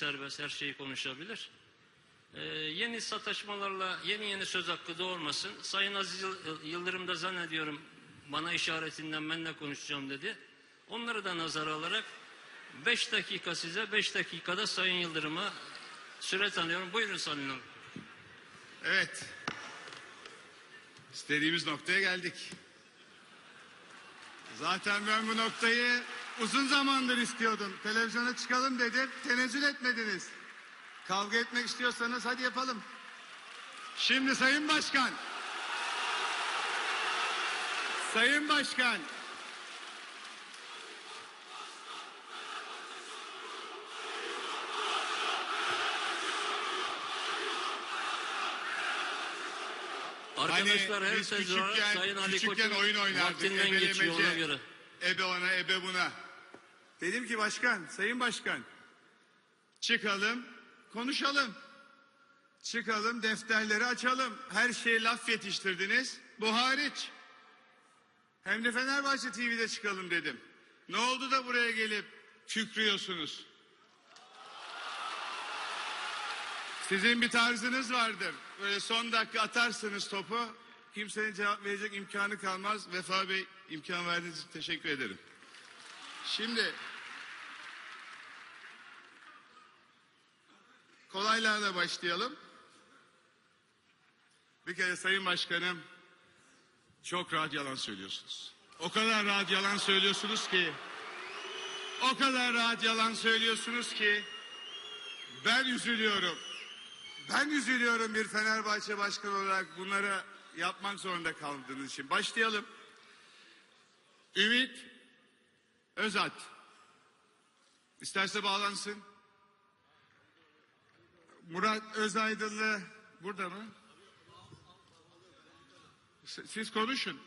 serbest, her şeyi konuşabilir. Ee, yeni sataşmalarla yeni yeni söz hakkı doğurmasın. Sayın Aziz Yıl- Yıldırım da zannediyorum bana işaretinden ben de konuşacağım dedi. Onları da nazara alarak 5 dakika size 5 dakikada Sayın Yıldırım'a süre tanıyorum. Buyurun Sayın Hanım. Evet. İstediğimiz noktaya geldik. Zaten ben bu noktayı uzun zamandır istiyordum. Televizyona çıkalım dedim. Tenezzül etmediniz. Kavga etmek istiyorsanız hadi yapalım. Şimdi Sayın Başkan. Sayın Başkan. Arkadaşlar Hani her küçükken, Sayın Ali Koç'un oyun oynardık. vaktinden geçiyor ona ebelemece. göre. Ebe ona ebe buna. Dedim ki başkan, sayın başkan. Çıkalım, konuşalım. Çıkalım, defterleri açalım. Her şeye laf yetiştirdiniz. Bu hariç. Hem de Fenerbahçe TV'de çıkalım dedim. Ne oldu da buraya gelip kükrüyorsunuz? Sizin bir tarzınız vardır. Böyle son dakika atarsınız topu. Kimsenin cevap verecek imkanı kalmaz. Vefa Bey imkan verdiğiniz için teşekkür ederim. Şimdi kolaylarla başlayalım. Bir kere Sayın Başkanım çok rahat yalan söylüyorsunuz. O kadar rahat yalan söylüyorsunuz ki o kadar rahat yalan söylüyorsunuz ki ben üzülüyorum. Ben üzülüyorum bir Fenerbahçe başkanı olarak bunları yapmak zorunda kaldığınız için. Başlayalım. Ümit Özat. İsterse bağlansın. Murat Özaydınlı burada mı? Siz konuşun.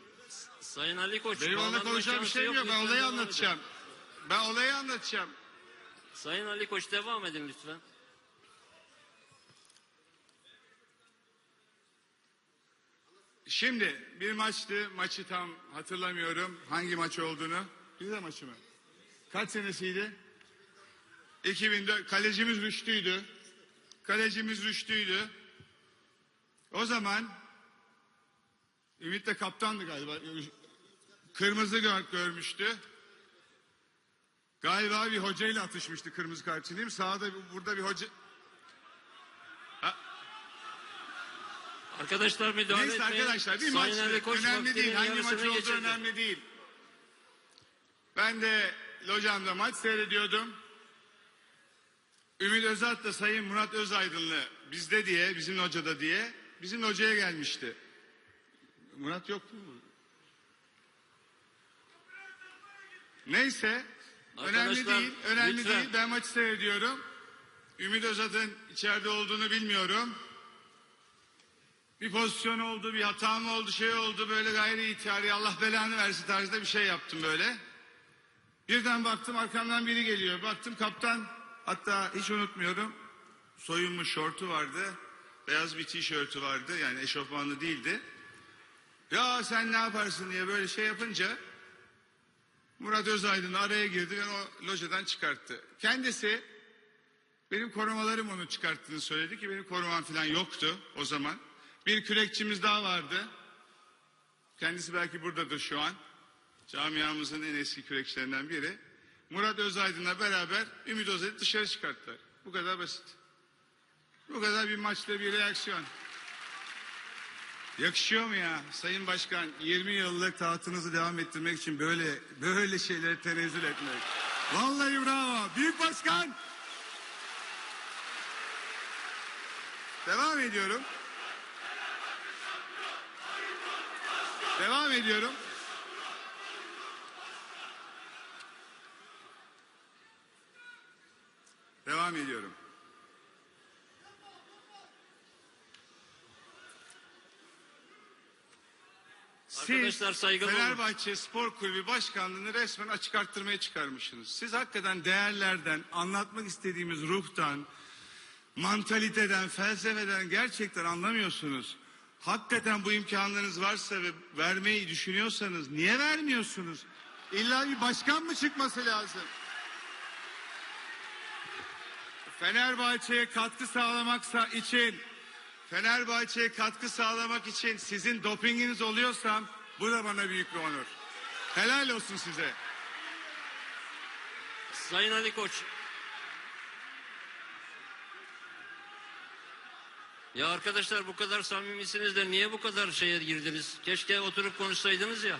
Sayın Ali Koç. Benim onunla konuşacağım bir şeyim yok. Ben olayı anlatacağım. Ben olayı anlatacağım. Sayın Ali Koç devam edin lütfen. Şimdi bir maçtı. Maçı tam hatırlamıyorum. Hangi maç olduğunu. Rize maçı mı? Kaç senesiydi? 2004. Kalecimiz Rüştü'ydü. Kalecimiz Rüştü'ydü. O zaman Ümit de kaptandı galiba. Kırmızı gör, görmüştü. Galiba bir hocayla atışmıştı kırmızı kart için değil mi? Sağda burada bir hoca... Arkadaşlar müdahale Neyse etmeyin. arkadaşlar bir Sayın Ali maç Koç önemli değil. Hangi maç olduğu önemli değil. Ben de locamda maç seyrediyordum. Ümit Özat da Sayın Murat Özaydınlı bizde diye, bizim hocada diye bizim hocaya gelmişti. Murat yok mu? Neyse. önemli Arkadaşlar, değil. Önemli lütfen. değil. Ben maçı seyrediyorum. Ümit Özat'ın içeride olduğunu bilmiyorum. Bir pozisyon oldu, bir hata mı oldu, şey oldu böyle gayri ihtiyari Allah belanı versin tarzda bir şey yaptım böyle. Birden baktım arkamdan biri geliyor. Baktım kaptan hatta hiç unutmuyorum soyunmuş şortu vardı. Beyaz bir tişörtü vardı yani eşofmanlı değildi. Ya sen ne yaparsın diye böyle şey yapınca Murat Özaydın araya girdi ve o locadan çıkarttı. Kendisi benim korumalarım onu çıkarttığını söyledi ki benim korumam falan yoktu o zaman. Bir kürekçimiz daha vardı. Kendisi belki buradadır şu an. Camiamızın en eski kürekçilerinden biri. Murat Özaydın'la beraber Ümit Özaydın'ı dışarı çıkarttılar. Bu kadar basit. Bu kadar bir maçta bir reaksiyon. Yakışıyor mu ya Sayın Başkan 20 yıllık tahtınızı devam ettirmek için böyle böyle şeylere tenezzül etmek. Vallahi bravo. Büyük Başkan. Devam ediyorum. Devam ediyorum. Devam ediyorum. Siz Arkadaşlar saygılı olun. Fenerbahçe Spor Kulübü Başkanlığı'nı resmen açık arttırmaya çıkarmışsınız. Siz hakikaten değerlerden, anlatmak istediğimiz ruhtan, mantaliteden, felsefeden gerçekten anlamıyorsunuz. Hakikaten bu imkanlarınız varsa ve vermeyi düşünüyorsanız niye vermiyorsunuz? İlla bir başkan mı çıkması lazım? Fenerbahçe'ye katkı sağlamaksa için Fenerbahçe'ye katkı sağlamak için sizin dopinginiz oluyorsam bu da bana büyük bir onur. Helal olsun size. Sayın Ali Koç. Ya arkadaşlar bu kadar samimisiniz de niye bu kadar şeye girdiniz? Keşke oturup konuşsaydınız ya.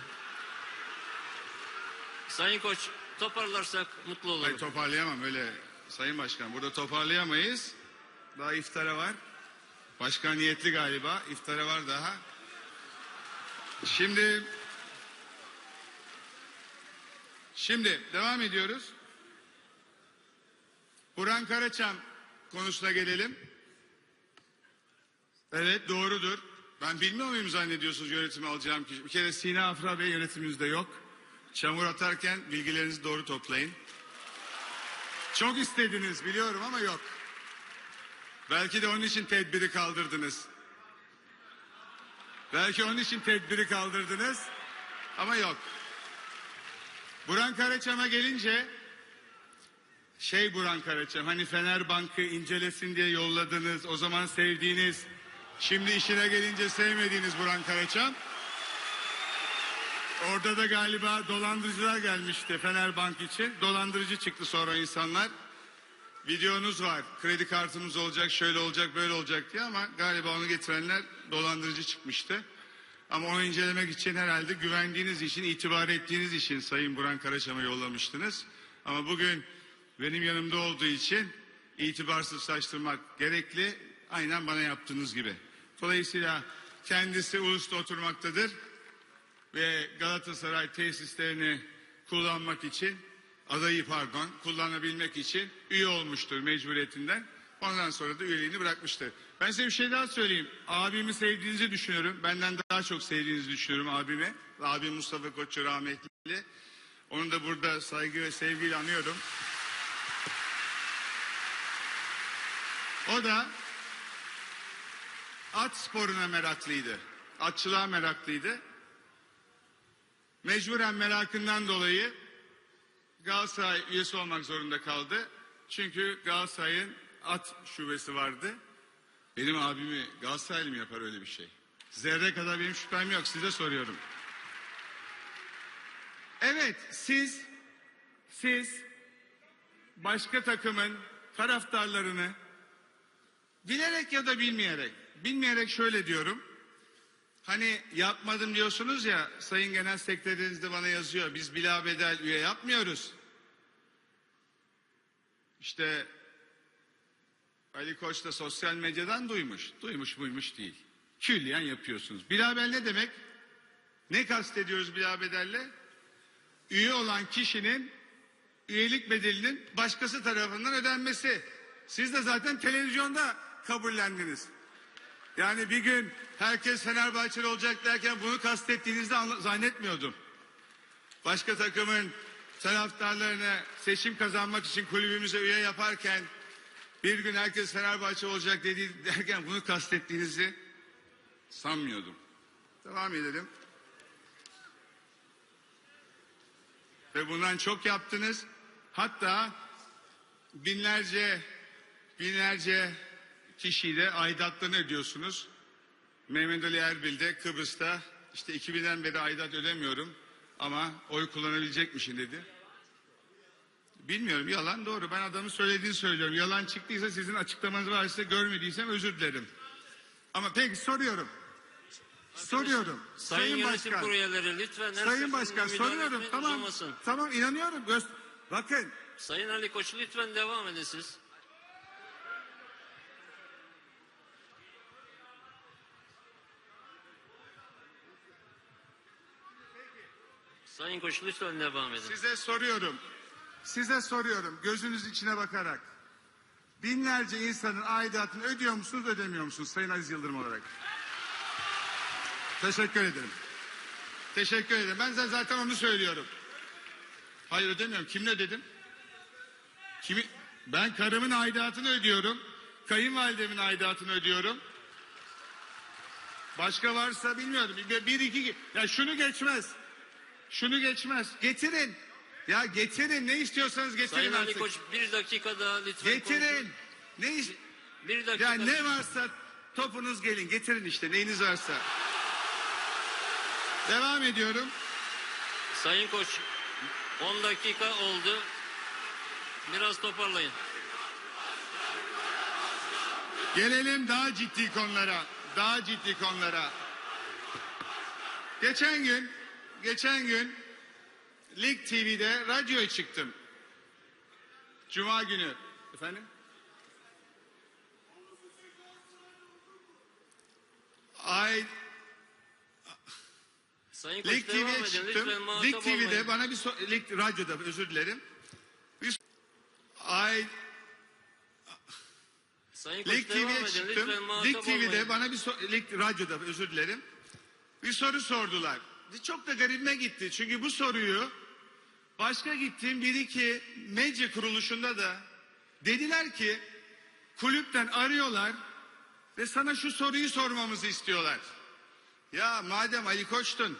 Sayın Koç toparlarsak mutlu olurum. Hayır toparlayamam öyle Sayın Başkan. Burada toparlayamayız. Daha iftara var. Başkan niyetli galiba. İftara var daha. Şimdi Şimdi devam ediyoruz. Burhan Karaçam konusuna gelelim. Evet doğrudur. Ben bilmiyor muyum zannediyorsunuz yönetimi alacağım kişi? Bir kere Sina Afra Bey yönetimimizde yok. Çamur atarken bilgilerinizi doğru toplayın. Çok istediniz biliyorum ama yok. Belki de onun için tedbiri kaldırdınız. Belki onun için tedbiri kaldırdınız ama yok. Burhan Karaçam'a gelince şey Burhan Karaçam hani Fener Bank'ı incelesin diye yolladınız. O zaman sevdiğiniz şimdi işine gelince sevmediğiniz Burhan Karaçam. Orada da galiba dolandırıcılar gelmişti Fenerbahçe için. Dolandırıcı çıktı sonra insanlar. Videonuz var. Kredi kartımız olacak, şöyle olacak, böyle olacak diye ama galiba onu getirenler dolandırıcı çıkmıştı. Ama onu incelemek için herhalde güvendiğiniz için, itibar ettiğiniz için Sayın Burhan Karaçam'a yollamıştınız. Ama bugün benim yanımda olduğu için itibarsızlaştırmak gerekli. Aynen bana yaptığınız gibi. Dolayısıyla kendisi ulusta oturmaktadır ve Galatasaray tesislerini kullanmak için adayı pardon kullanabilmek için üye olmuştur mecburiyetinden. Ondan sonra da üyeliğini bırakmıştır. Ben size bir şey daha söyleyeyim. Abimi sevdiğinizi düşünüyorum. Benden daha çok sevdiğinizi düşünüyorum abimi. Abim Mustafa Koçu rahmetli. Onu da burada saygı ve sevgiyle anıyorum. O da at sporuna meraklıydı. Atçılığa meraklıydı. Mecburen merakından dolayı Galatasaray üyesi olmak zorunda kaldı. Çünkü Galatasaray'ın at şubesi vardı. Benim abimi Galatasaraylı mı yapar öyle bir şey? Zerre kadar benim şüphem yok size soruyorum. Evet siz siz başka takımın taraftarlarını bilerek ya da bilmeyerek bilmeyerek şöyle diyorum. Hani yapmadım diyorsunuz ya Sayın Genel Sekreteriniz de bana yazıyor. Biz bilabedel üye yapmıyoruz. İşte Ali Koç da sosyal medyadan duymuş. Duymuş buymuş değil. Külliyen yapıyorsunuz. Bilabel ne demek? Ne kastediyoruz bilabedelle? Üye olan kişinin üyelik bedelinin başkası tarafından ödenmesi. Siz de zaten televizyonda kabullendiniz. Yani bir gün herkes Fenerbahçeli olacak derken bunu kastettiğinizde anla- zannetmiyordum. Başka takımın taraftarlarına seçim kazanmak için kulübümüze üye yaparken bir gün herkes Fenerbahçe olacak dedi derken bunu kastettiğinizi sanmıyordum. Devam edelim. Ve bundan çok yaptınız. Hatta binlerce binlerce kişiyi de aidatlarını ödüyorsunuz. Mehmet Ali Erbil de Kıbrıs'ta işte 2000'den beri aidat ödemiyorum ama oy kullanabilecekmişim dedi. Bilmiyorum yalan doğru ben adamın söylediğini söylüyorum. Yalan çıktıysa sizin açıklamanız varsa görmediysem özür dilerim. Ama peki soruyorum. Soruyorum. Sayın, Sayın, Başkan. Kurulu üyeleri lütfen her Sayın Başkan soruyorum. Tamam. uzamasın. Tamam inanıyorum. Göz- Bakın Sayın Ali Koç lütfen devam edin siz. Sayın Koç lütfen devam edin. Size soruyorum. Size soruyorum gözünüz içine bakarak. Binlerce insanın aidatını ödüyor musunuz ödemiyor musunuz Sayın Aziz Yıldırım olarak? Teşekkür ederim. Teşekkür ederim. Ben zaten onu söylüyorum. Hayır ödemiyorum. Kimle ödedim? Kimi? Ben karımın aidatını ödüyorum. Kayınvalidemin aidatını ödüyorum. Başka varsa bilmiyorum. Bir, bir iki. Ya şunu geçmez. Şunu geçmez. Getirin. Ya getirin ne istiyorsanız getirin Sayın Ali artık. Koç bir dakika daha lütfen Getirin. konuşun. Ne iş? Bir dakika. Ya ne varsa topunuz gelin getirin işte neyiniz varsa. Devam ediyorum. Sayın Koç 10 dakika oldu. Biraz toparlayın. Gelelim daha ciddi konulara. Daha ciddi konulara. Geçen gün, geçen gün Lig TV'de radyoya çıktım. Cuma günü. Efendim? Ay, Sayın Lig TV'ye çıktım. Lig TV'de olmayın. bana bir so- Lig radyoda özür dilerim. Bir Ay, Sayın Lig TV'ye çıktım. Lig TV'de olmayın. bana bir so- Lig radyoda özür dilerim. Bir soru sordular. Çok da garibime gitti. Çünkü bu soruyu başka gittiğim bir iki medya kuruluşunda da dediler ki kulüpten arıyorlar ve sana şu soruyu sormamızı istiyorlar. Ya madem Ali Koç'tun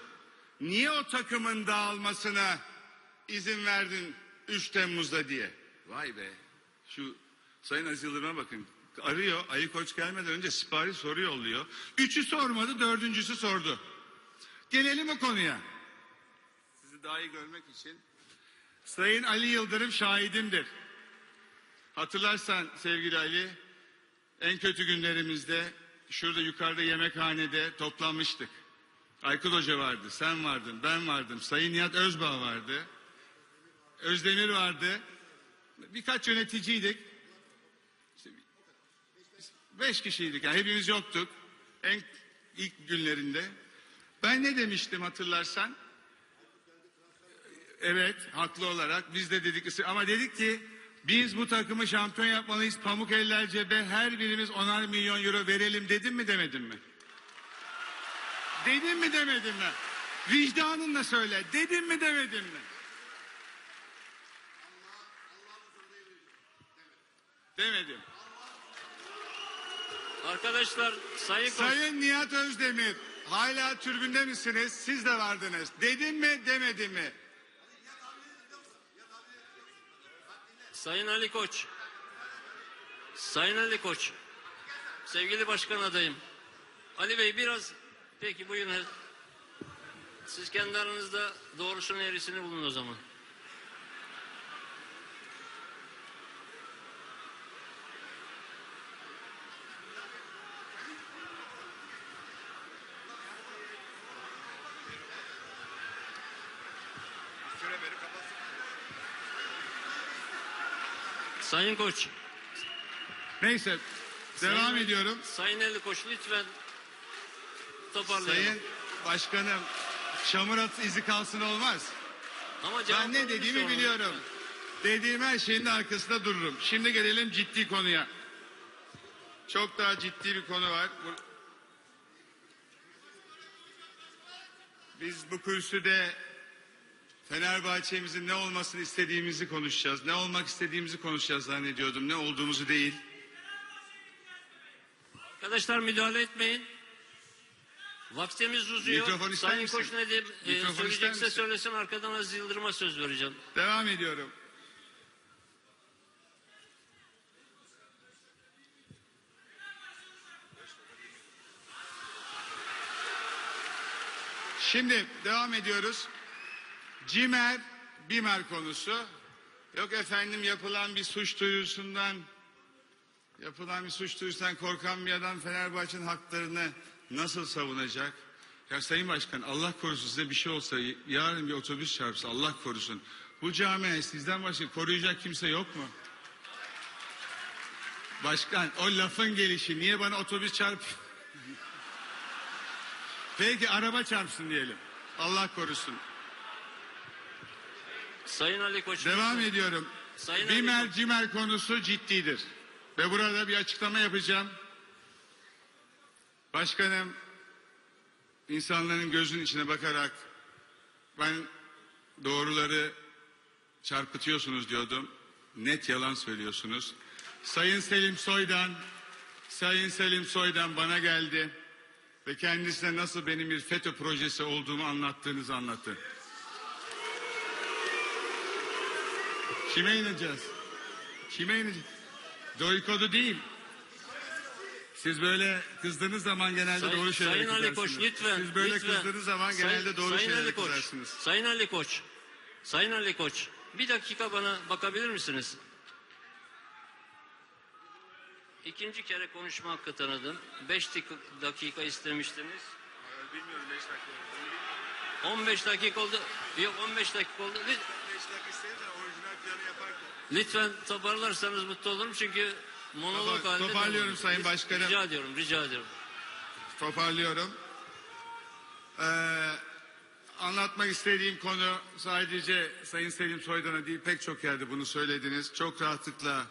niye o takımın dağılmasına izin verdin 3 Temmuz'da diye. Vay be şu Sayın Aziz Yıldırım'a bakın. Arıyor Ali Koç gelmeden önce sipariş soru yolluyor. Üçü sormadı dördüncüsü sordu. Gelelim o konuya. Sizi daha iyi görmek için. Sayın Ali Yıldırım şahidimdir. Hatırlarsan sevgili Ali en kötü günlerimizde şurada yukarıda yemekhanede toplanmıştık. Aykut Hoca vardı, sen vardın, ben vardım, Sayın Nihat Özbağ vardı. Özdemir vardı. Birkaç yöneticiydik. İşte beş kişiydik yani hepimiz yoktuk. En ilk günlerinde. Ben ne demiştim hatırlarsan? Evet haklı olarak biz de dedik ama dedik ki biz bu takımı şampiyon yapmalıyız. Pamuk eller cebe her birimiz onar milyon euro verelim dedim mi demedim mi? Dedim mi demedim mi? Vicdanınla söyle. Dedim mi demedim mi? Demedim. Arkadaşlar Sayın Sayın Nihat Özdemir hala türbünde misiniz? Siz de vardınız. Dedim mi demedim mi? Sayın Ali Koç. Sayın Ali Koç. Sevgili başkan adayım. Ali Bey biraz peki buyurun. Siz kendi aranızda doğrusunu eğrisini bulun o zaman. Sayın Koç. Neyse devam Sayın- ediyorum. Sayın Ali Koç lütfen toparlayalım. Sayın Başkanım çamur at izi kalsın olmaz. Ama Ben ne dediğimi sorun biliyorum. lütfen. Dediğim her şeyin arkasında dururum. Şimdi gelelim ciddi konuya. Çok daha ciddi bir konu var. Biz bu kürsüde Fenerbahçe'mizin ne olmasını istediğimizi konuşacağız. Ne olmak istediğimizi konuşacağız zannediyordum. Ne olduğumuzu değil. Arkadaşlar müdahale etmeyin. Vaktimiz uzuyor. Mikrofon ister Sayın misin? Koç ne diyeyim? Ee, Mikrofon ister söyleyecekse misin? söylesin arkadan Aziz Yıldırım'a söz vereceğim. Devam ediyorum. Şimdi devam ediyoruz. Cimer, Bimer konusu. Yok efendim yapılan bir suç duyurusundan yapılan bir suç duyurusundan korkan bir adam Fenerbahçe'nin haklarını nasıl savunacak? Ya Sayın Başkan Allah korusun size bir şey olsa yarın bir otobüs çarpsa Allah korusun. Bu camiye sizden başka koruyacak kimse yok mu? Başkan o lafın gelişi niye bana otobüs çarp? Peki araba çarpsın diyelim. Allah korusun. Sayın Ali Koç. Devam ediyorum. Sayın Ali Bimer Koç. cimer konusu ciddidir. Ve burada bir açıklama yapacağım. Başkanım insanların gözünün içine bakarak ben doğruları çarpıtıyorsunuz diyordum. Net yalan söylüyorsunuz. Sayın Selim Soydan Sayın Selim Soydan bana geldi ve kendisine nasıl benim bir FETÖ projesi olduğumu anlattığınızı anlattı. Kime ineceğiz? Kime ineceğiz? Doykodu değil. Siz böyle kızdığınız zaman genelde Sayın, doğru şeyler Sayın Ali Koç lütfen. Siz böyle lütfen. kızdığınız zaman Sayın- genelde doğru Sayın şeyler Ali Koç, kızarsınız. Sayın Ali Koç. Sayın Ali Koç. Bir dakika bana bakabilir misiniz? İkinci kere konuşma hakkı tanıdım. Beş dakika istemiştiniz. Bilmiyorum 5 dakika. 15 dakika oldu. Yok 15 dakika oldu. Lüt- 5 dakika istedim de orijinal planı yaparken. Lütfen toparlarsanız mutlu olurum çünkü monolog Topar- halinde... toparlıyorum Sayın Başkanım. Rica ediyorum, rica ediyorum. Toparlıyorum. Ee, anlatmak istediğim konu sadece Sayın Selim Soydan'a değil pek çok yerde bunu söylediniz. Çok rahatlıkla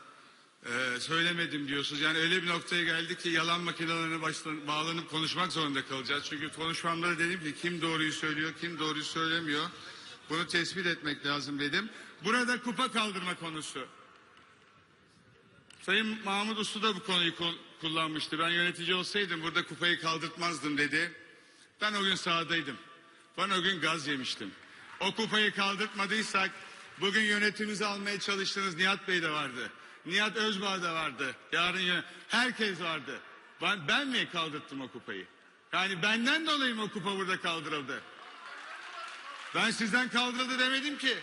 e, söylemedim diyorsunuz. Yani öyle bir noktaya geldik ki yalan makinelerine başlan, bağlanıp konuşmak zorunda kalacağız. Çünkü konuşmamda da dedim ki kim doğruyu söylüyor, kim doğruyu söylemiyor. Bunu tespit etmek lazım dedim. Burada kupa kaldırma konusu. Sayın Mahmut Uslu da bu konuyu kul- kullanmıştı. Ben yönetici olsaydım burada kupayı kaldırtmazdım dedi. Ben o gün sahadaydım. Ben o gün gaz yemiştim. O kupayı kaldırtmadıysak bugün yönetimimizi almaya çalıştığınız Nihat Bey de vardı. Nihat Özbağ da vardı. Yarın herkes vardı. Ben, ben mi kaldırttım o kupayı? Yani benden dolayı mı o kupa burada kaldırıldı? Ben sizden kaldırıldı demedim ki.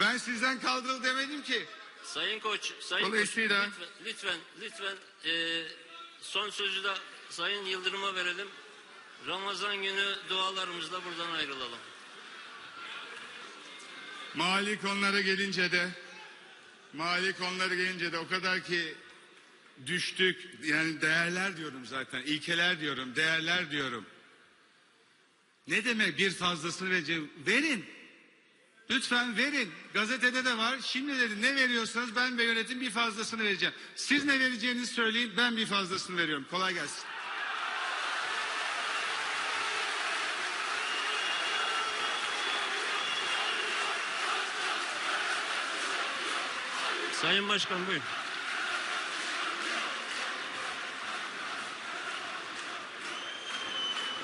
Ben sizden kaldırıldı demedim ki. Sayın Koç, Sayın Dolayısıyla- Koç, lütfen, lütfen, lütfen e, son sözü de Sayın Yıldırım'a verelim. Ramazan günü dualarımızla buradan ayrılalım. Mali konulara gelince de mali konulara gelince de o kadar ki düştük yani değerler diyorum zaten ilkeler diyorum değerler diyorum. Ne demek bir fazlasını vereceğim? Verin. Lütfen verin. Gazetede de var. Şimdi dedi ne veriyorsanız ben ve yönetim bir fazlasını vereceğim. Siz ne vereceğinizi söyleyin ben bir fazlasını veriyorum. Kolay gelsin. Sayın Başkan buyurun.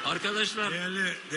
Arkadaşlar. Değerli